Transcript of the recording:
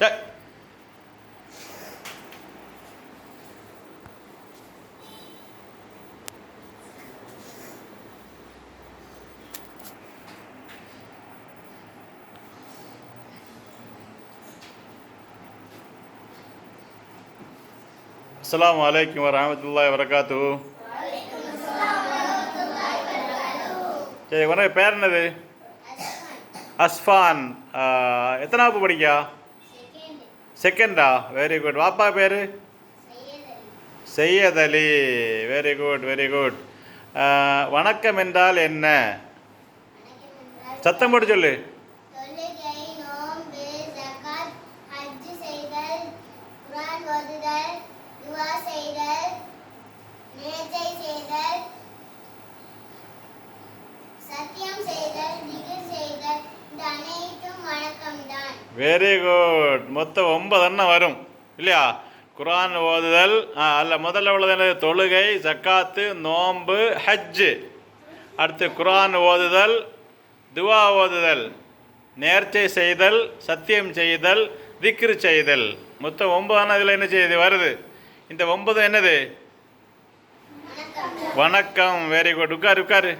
டேய். அஸ்ஸலாமு அலைக்கும் வரமத்துல்லாஹி வரகாத்து சரி உனக்கு பேர் என்னது? அஸ்ஃபான். எத்தனாவது படிக்கா? செகண்டா? வெரி குட் வாப்பா பேர்? Syed Ali very good very good வணக்கம் என்றால் என்ன? சத்தம் போட்டு சொல்லு. சத்தியம் நோன்பு, ஜகாத், ஹஜ் செய்தல், குர்ஆன் ஓதுதல், துஆ செய்தல், நேர்ச்சை செய்தல், சத்தியம் செய்தல், திக்ர் செய்தல், இந்த அனைத்தும் வணக்கம்தான். வெரி குட் மொத்தம் ஒன்பது அண்ணன் வரும். இல்லையா? குரான் ஓதுதல் ஆ, அல்ல முதல்ல உள்ளது என்னது? தொழுகை ஜக்காத்து நோன்பு ஹஜ்ஜு. அடுத்து குரான் ஓதுதல் துவா ஓதுதல் நேர்ச்சை செய்தல் சத்தியம் செய்தல் திக்ரு செய்தல். மொத்தம் ஒன்பது இதில் என்ன செய்யுது? வருது. இந்த ஒன்பது என்னது? வணக்கம். வணக்கம் வெரி குட் உட்காரு உட்காரு.